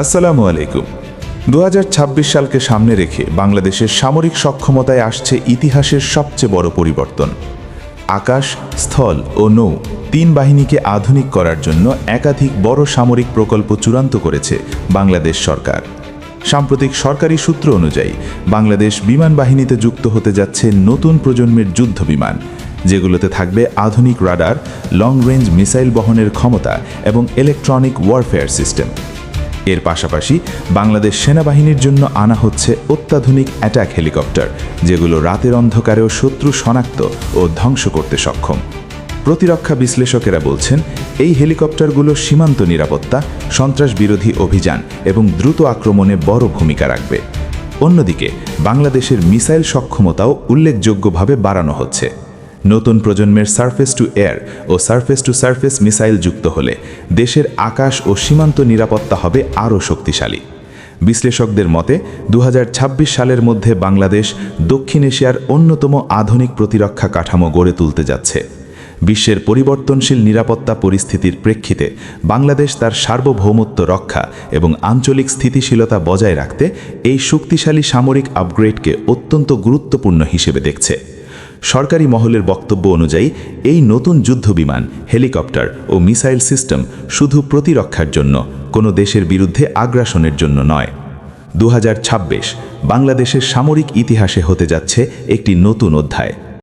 আসসালামু আলাইকুম। দু হাজার ছাব্বিশ সালকে সামনে রেখে বাংলাদেশের সামরিক সক্ষমতায় আসছে ইতিহাসের সবচেয়ে বড় পরিবর্তন। আকাশ, স্থল ও নৌ তিন বাহিনীকে আধুনিক করার জন্য একাধিক বড় সামরিক প্রকল্প চূড়ান্ত করেছে বাংলাদেশ সরকার। সাম্প্রতিক সরকারি সূত্র অনুযায়ী, বাংলাদেশ বিমান বাহিনীতে যুক্ত হতে যাচ্ছে নতুন প্রজন্মের যুদ্ধ বিমান, যেগুলোতে থাকবে আধুনিক রাডার, লং রেঞ্জ মিসাইল বহনের ক্ষমতা এবং ইলেকট্রনিক ওয়ারফেয়ার সিস্টেম। এর পাশাপাশি বাংলাদেশ সেনাবাহিনীর জন্য আনা হচ্ছে অত্যাধুনিক অ্যাটাক হেলিকপ্টার, যেগুলো রাতের অন্ধকারেও শত্রু শনাক্ত ও ধ্বংস করতে সক্ষম। প্রতিরক্ষা বিশ্লেষকেরা বলছেন, এই হেলিকপ্টারগুলো সীমান্ত নিরাপত্তা, সন্ত্রাস বিরোধী অভিযান এবং দ্রুত আক্রমণে বড় ভূমিকা রাখবে। অন্যদিকে, বাংলাদেশের মিসাইল সক্ষমতাও উল্লেখযোগ্যভাবে বাড়ানো হচ্ছে। নতুন প্রজন্মের সারফেস টু এয়ার ও সারফেস টু সারফেস মিসাইল যুক্ত হলে দেশের আকাশ ও সীমান্ত নিরাপত্তা হবে আরও শক্তিশালী। বিশ্লেষকদের মতে দু হাজার ছাব্বিশ সালের মধ্যে বাংলাদেশ দক্ষিণ এশিয়ার অন্যতম আধুনিক প্রতিরক্ষা কাঠামো গড়ে তুলতে যাচ্ছে। বিশ্বের পরিবর্তনশীল নিরাপত্তা পরিস্থিতির প্রেক্ষিতে বাংলাদেশ তার সার্বভৌমত্ব রক্ষা এবং আঞ্চলিক স্থিতিশীলতা বজায় রাখতে এই শক্তিশালী সামরিক আপগ্রেডকে অত্যন্ত গুরুত্বপূর্ণ হিসেবে দেখছে। সরকারি মহলের বক্তব্য অনুযায়ী, এই নতুন যুদ্ধবিমান হেলিকপ্টার ও মিসাইল সিস্টেম শুধু প্রতিরক্ষার জন্য, কোনো দেশের বিরুদ্ধে আগ্রাসনের জন্য নয়। দু বাংলাদেশের সামরিক ইতিহাসে হতে যাচ্ছে একটি নতুন অধ্যায়।